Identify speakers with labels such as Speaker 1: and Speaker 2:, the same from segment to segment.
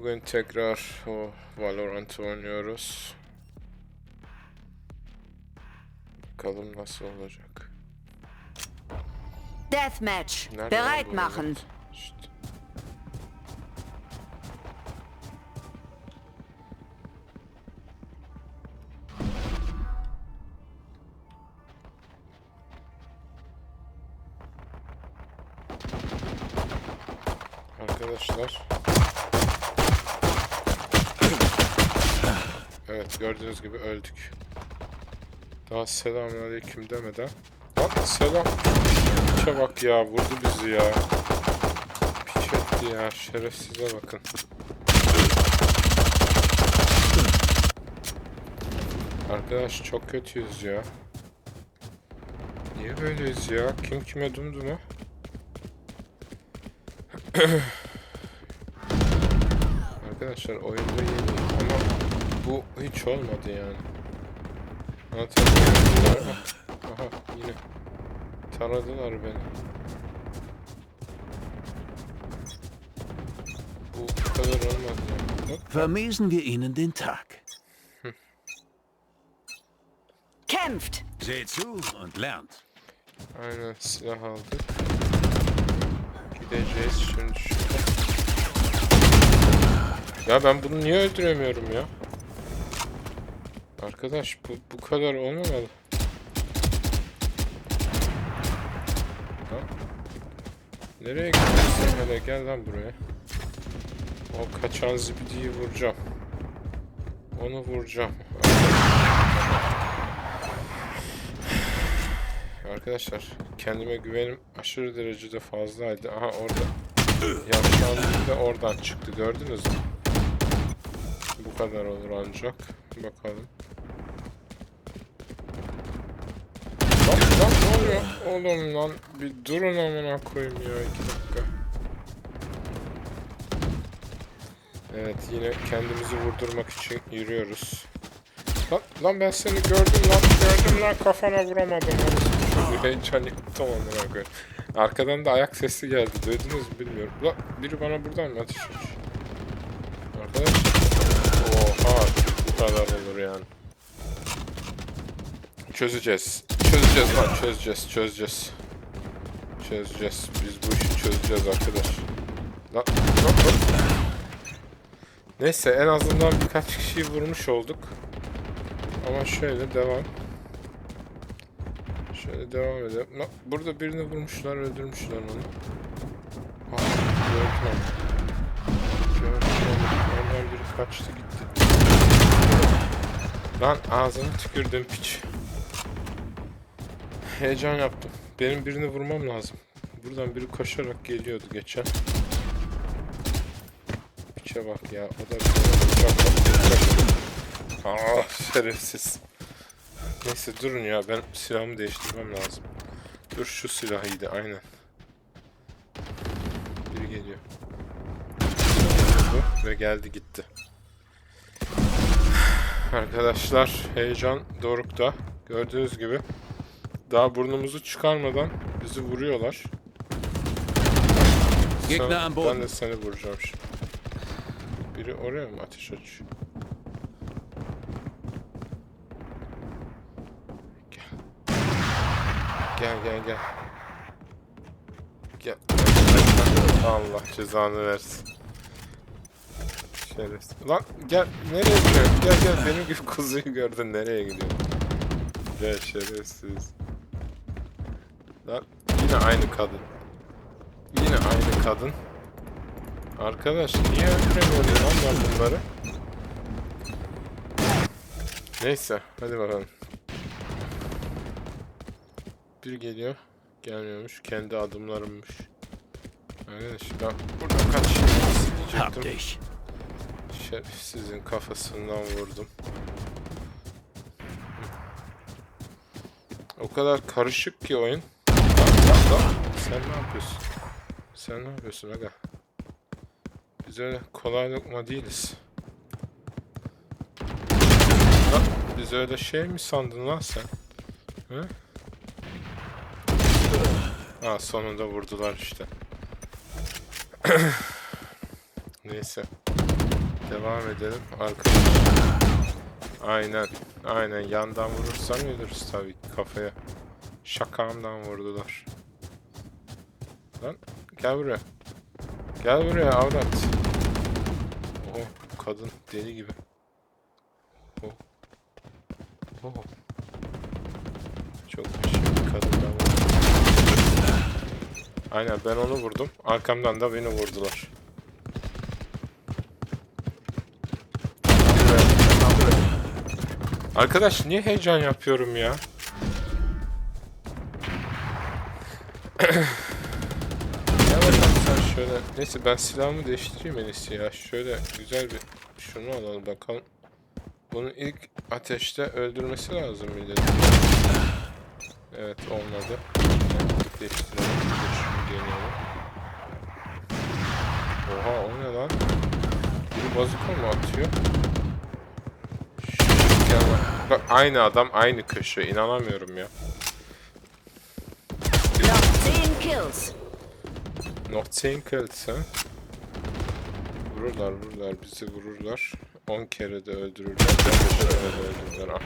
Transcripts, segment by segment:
Speaker 1: Bugün tekrar o Valorant oynuyoruz. Bakalım nasıl olacak.
Speaker 2: Deathmatch. Bereit machen.
Speaker 1: İşte. Arkadaşlar. Gördüğünüz gibi öldük. Daha selamünaleyküm demeden. Lan selam. Piçe bak ya vurdu bizi ya. Piç etti ya şerefsize bakın. Arkadaş çok kötüyüz ya. Niye böyleyiz ya? Kim kime dumduma? Arkadaşlar oyunda yeni ama bu hiç olmadı yani. Muyum? Aha yine taradılar beni. Bu kadar olmadı ya. Hop,
Speaker 3: Vermiesen wir ihnen den Tag.
Speaker 2: Kämpft.
Speaker 3: Seht zu und lernt.
Speaker 1: Aynen silah aldık. Gideceğiz şimdi şuraya. Ya ben bunu niye öldüremiyorum ya? Arkadaş bu bu kadar olmamalı. Ha? Nereye gidiyorsun hele gel lan buraya. O kaçan zibidiyi vuracağım. Onu vuracağım. Arkadaşlar kendime güvenim aşırı derecede fazlaydı. Aha orada yavşanlık da oradan çıktı gördünüz mü? Kadar olur ancak. Bakalım. Lan lan ne oluyor? Oğlum lan bir durun amına koyayım ya iki dakika. Evet yine kendimizi vurdurmak için yürüyoruz. Lan, lan ben seni gördüm lan gördüm lan kafana vuramadım. Çocuğu heyecan yaptım amına koyayım. Arkadan da ayak sesi geldi. Duydunuz mu bilmiyorum. Lan biri bana buradan mı ateş açıyor? Oha bu kadar olur yani. Çözeceğiz. Çözeceğiz lan çözeceğiz çözeceğiz. Çözeceğiz. Biz bu işi çözeceğiz arkadaş. Lan, lan, lan. Neyse en azından birkaç kişiyi vurmuş olduk. Ama şöyle devam. Şöyle devam edelim. Lan, burada birini vurmuşlar, öldürmüşler onu. Ah, gördüm. Gördüm. Ondan biri kaçtı gitti. Lan ağzını tükürdüm piç. Heyecan yaptım. Benim birini vurmam lazım. Buradan biri koşarak geliyordu geçen. Piçe bak ya. O da bir vuracak. Ah. Neyse durun ya ben silahımı değiştirmem lazım. Dur şu silah iyiydi aynen. Biri geliyor. Ve geldi gitti. Arkadaşlar heyecan dorukta. Gördüğünüz gibi. Daha burnumuzu çıkarmadan bizi vuruyorlar. Sen- ben de seni vuracağım şimdi. Biri oraya mı ateş açıyor? Gel. Gel gel gel. Gel. Allah cezanı versin. Şerefsiz. Lan gel nereye gidiyorsun? Gel gel benim gibi kuzuyu gördün nereye gidiyorsun? Gel şerefsiz. Lan yine aynı kadın. Yine aynı kadın. Arkadaş niye öldüremiyorum lan ben bunları? Neyse hadi bakalım. Bir geliyor. Gelmiyormuş. Kendi adımlarımmış. Arkadaş ben burada kaç
Speaker 3: dich.
Speaker 1: Şerefsizin kafasından vurdum. O kadar karışık ki oyun. Sen ne yapıyorsun? Sen ne yapıyorsun aga? Biz öyle kolay lokma değiliz. Biz öyle şey mi sandın lan sen? Hı? Ha sonunda vurdular işte. Neyse. Devam edelim. Arka. Aynen. Aynen. Yandan vurursam ölürüz tabii kafaya. Şakamdan vurdular. Lan gel buraya. Gel buraya avrat. Oho kadın deli gibi. Oh. Oh. Çok şey kadından vurdu. Aynen ben onu vurdum. Arkamdan da beni vurdular. Arkadaş niye heyecan yapıyorum ya? Sen şöyle. Neyse ben silahımı değiştireyim en ya. Şöyle güzel bir şunu alalım bakalım. Bunu ilk ateşte öldürmesi lazım millet. Evet olmadı. Değiştirelim. Şunu deneyelim. Oha o ne lan? Biri bazuka mı atıyor? Bak- aynı adam aynı köşe. inanamıyorum ya.
Speaker 2: Noch 10 kills.
Speaker 1: Not saying kills ha? Vururlar vururlar bizi vururlar. 10 kere de öldürürler. 15 kere de öldürürler. Aha.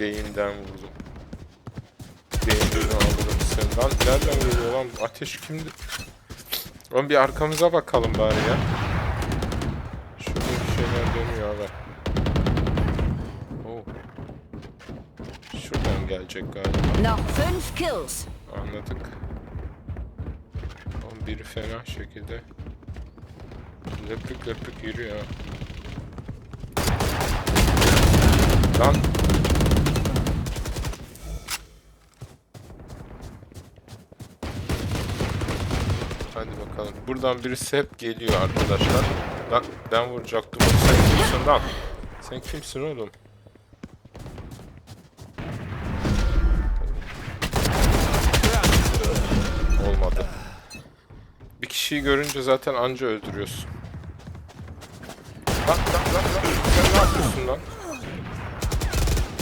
Speaker 1: Beyinden vurdum. Beynini aldım sen. Lan nereden geliyor lan? Ateş kimdi? Lan bir arkamıza bakalım bari ya. Şurada bir şeyler dönüyor abi. Oh. Şuradan gelecek galiba.
Speaker 2: Noch 5 kills.
Speaker 1: Anladık. Oğlum biri fena şekilde löpük löpük yürüyor. Lan. Hadi bakalım. Buradan birisi hep geliyor arkadaşlar. Bak ben vuracaktım. Sen kimsin lan? Sen kimsin oğlum? Olmadı. Bir kişiyi görünce zaten anca öldürüyorsun. Lan lan lan lan. Sen ne yapıyorsun lan?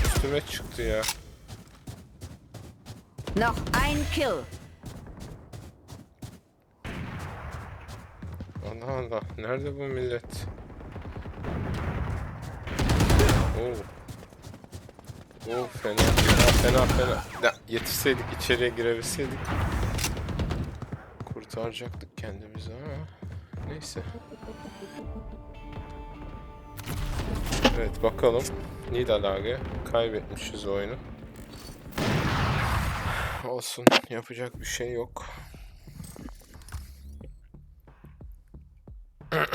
Speaker 1: Üstüme çıktı ya.
Speaker 2: Noch ein Kill.
Speaker 1: Allah Allah. Nerede bu millet? Oo. Oo fena fena fena fena. Ya, yetişseydik içeriye girebilseydik. Kurtaracaktık kendimizi ama. Neyse. Evet bakalım. Niederlage. Kaybetmişiz oyunu. Olsun. Yapacak bir şey yok.